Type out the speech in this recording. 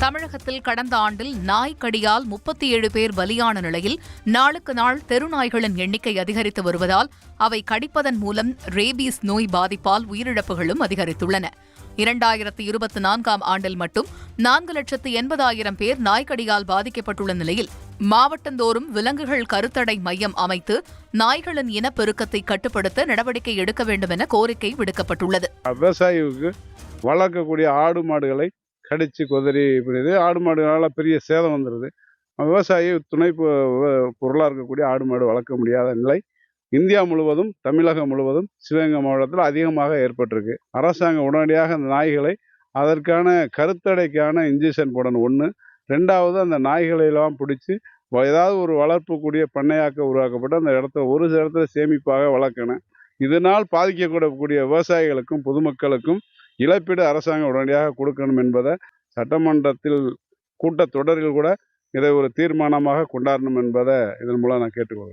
தமிழகத்தில் கடந்த ஆண்டில் நாய்க்கடியால் முப்பத்தி ஏழு பேர் பலியான நிலையில் நாளுக்கு நாள் தெருநாய்களின் எண்ணிக்கை அதிகரித்து வருவதால் அவை கடிப்பதன் மூலம் ரேபீஸ் நோய் பாதிப்பால் உயிரிழப்புகளும் அதிகரித்துள்ளன. இரண்டாயிரத்து இருபத்தி நான்காம் ஆண்டில் மட்டும் நான்கு லட்சத்து எண்பதாயிரம் பேர் நாய்க்கடியால் பாதிக்கப்பட்டுள்ள நிலையில் மாவட்டந்தோறும் விலங்குகள் கருத்தடை மையம் அமைத்து நாய்களின் இனப்பெருக்கத்தை கட்டுப்படுத்த நடவடிக்கை எடுக்க வேண்டும் என கோரிக்கை விடுக்கப்பட்டுள்ளது. விவசாயிக்கு வளர்க்கக்கூடிய ஆடு மாடுகளை கடிச்சு குதறி இப்படிது ஆடு மாடுனால பெரிய சேதம் வந்துடுது விவசாயி துணை பொருளாக இருக்கக்கூடிய ஆடு மாடு வளர்க்க முடியாத நிலை இந்தியா முழுவதும் தமிழகம் முழுவதும் சிவகங்கை மாவட்டத்தில் அதிகமாக ஏற்பட்டிருக்கு. அரசாங்கம் உடனடியாக அந்த நாய்களை அதற்கான கருத்தடைக்கான இன்ஜெக்ஷன் போடணும். ஒன்று ரெண்டாவது அந்த நாய்களை எல்லாம் பிடிச்சி ஏதாவது ஒரு வளர்ப்புக்கூடிய பண்ணையாக்க உருவாக்கப்பட்டு அந்த இடத்த ஒரு இடத்துல சேமிப்பாக வளர்க்கணும். இதனால் பாதிக்கக்கூடக்கூடிய விவசாயிகளுக்கும் பொதுமக்களுக்கும் இழப்பீடு அரசாங்கம் உடனடியாக கொடுக்கணும் என்பதை சட்டமன்றத்தில் கூட்டத்தொடரில் கூட இதை ஒரு தீர்மானமாக கொண்டாடணும் என்பதை இதன் மூலம் நான் கேட்டுக்கொள்கிறேன்.